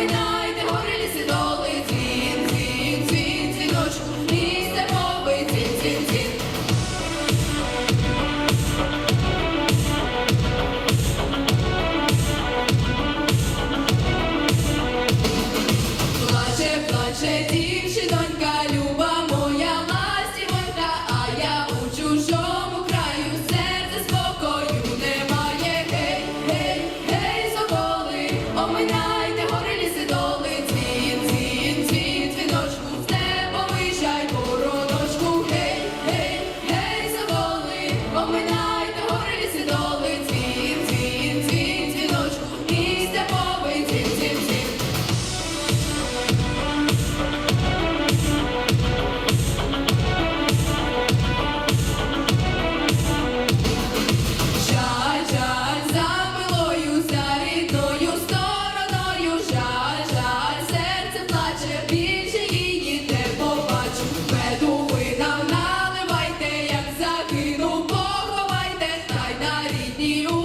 поминайте, гори ліси доли. Плаче, плаче, дзвін. the